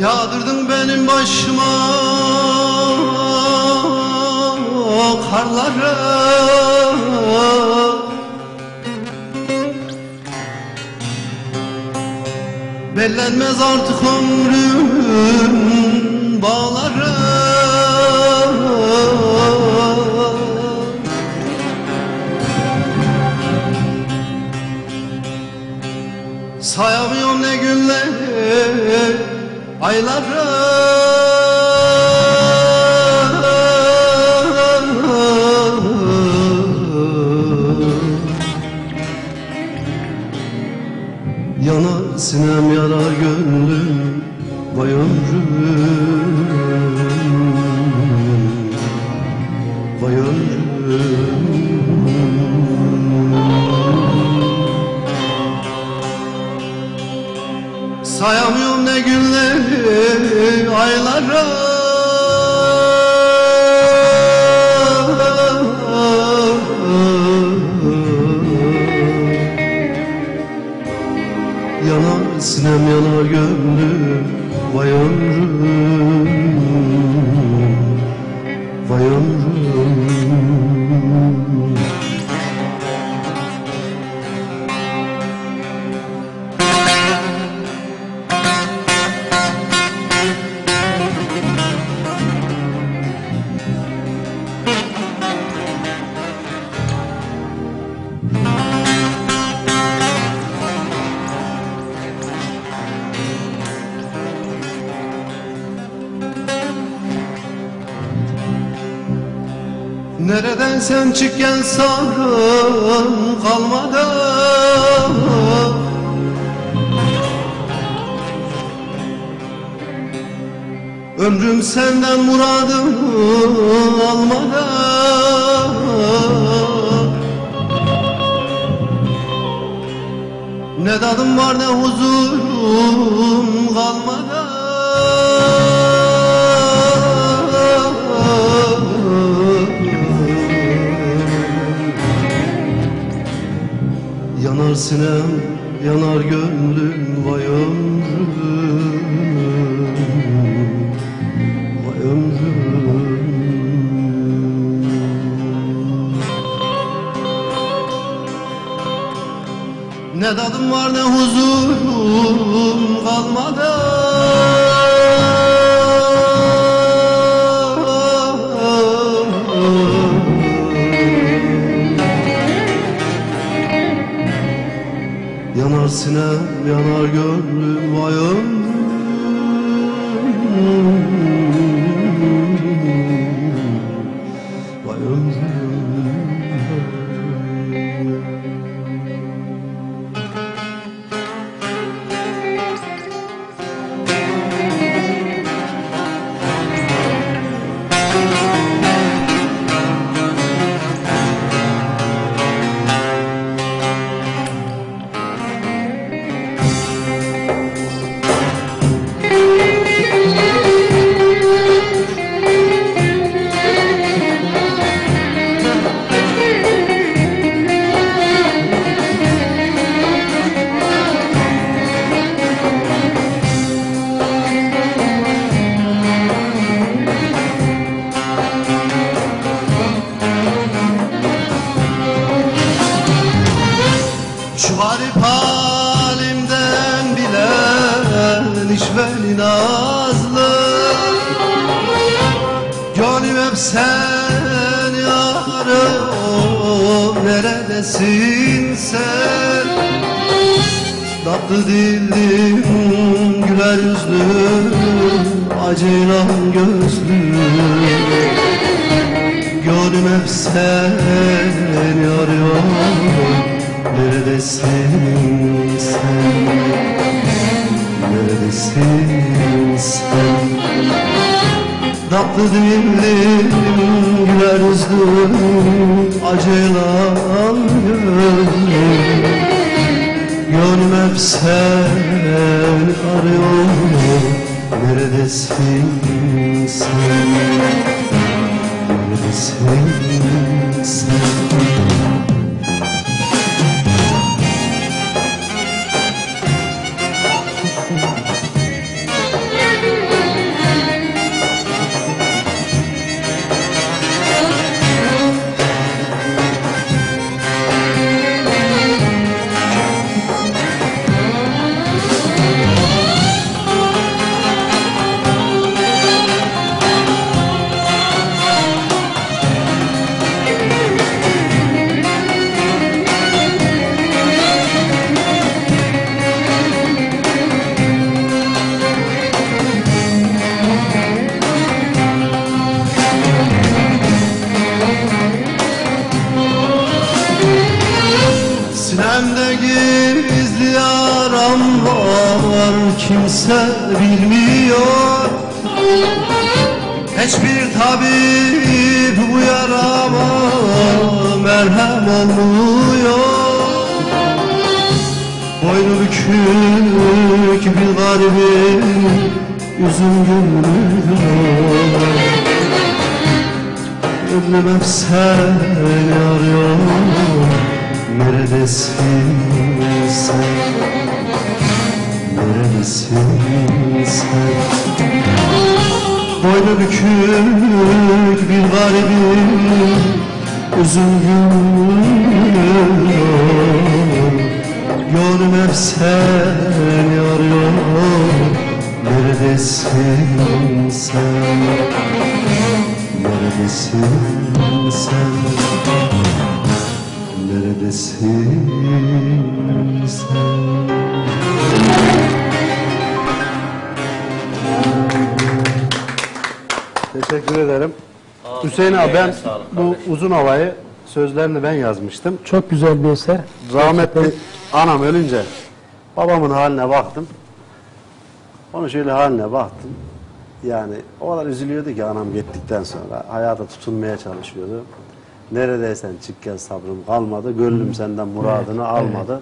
Yağdırdın benim başıma karları. Bellenmez artık ömrüm bağları. Sayamıyorum ne günleri ayları Yanar sinem yanar gönlüm Vay ömrüm Vay ömrüm. Sayamıyorum ayları Yanar sinem yanar gönlüm Vay ömrüm Vay ömrüm Nereden sen çık gel sabrım kalmadı? Ömrüm senden muradım almadı Ne tadım var ne huzurum kalmadı Yanar sinem, yanar gönlüm vay ömrüm Vay ömrüm. Ne tadım var ne huzurum kalmadı Yanar sinem, yanar gönlüm vay ömrüm. Vay ömrüm Şu garip halimden bilen iş beni nazlı Gönlüm hep seni arıyor Neredesin sen? Tatlı dillim güler yüzlüm Acıyla gözlüm Gönlüm hep seni arıyor Neredesin sen? Neredesin sen? Tatlı dillim güler yüzlüm Acıyla gözlüm. Gönlüm hep seni arıyor. Neredesin sen? Neredesin sen Kimse bilmiyor. Hiçbir tabip bu yarama merhem olmuyor. Boynu bükük bir garibim Yüzüm gülmüyor Gönlüm hep seni arıyor. Neredesin sen Neredesin sen Boynu bükük bir garibim Üzüm gülüyor Gönlüm hep seni arıyor Neredesin sen? Neredesin sen? Neredesin sen Teşekkür ederim. Hüseyin abi ben bu uzun havayı sözlerini ben yazmıştım. Çok güzel bir eser. Rahmetli anam ölünce babamın haline baktım. Onun şöyle haline baktım. Yani o kadar üzülüyordu ki anam gittikten sonra. Hayata tutunmaya çalışıyordu. Neredeysen çık gel sabrım kalmadı. Gönlüm senden muradını almadı.